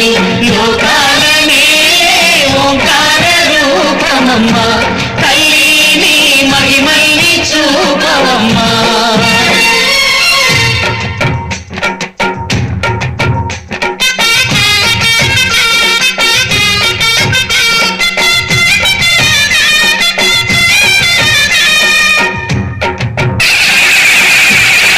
లోకాలనే ఓంకార రూపమమ్మా.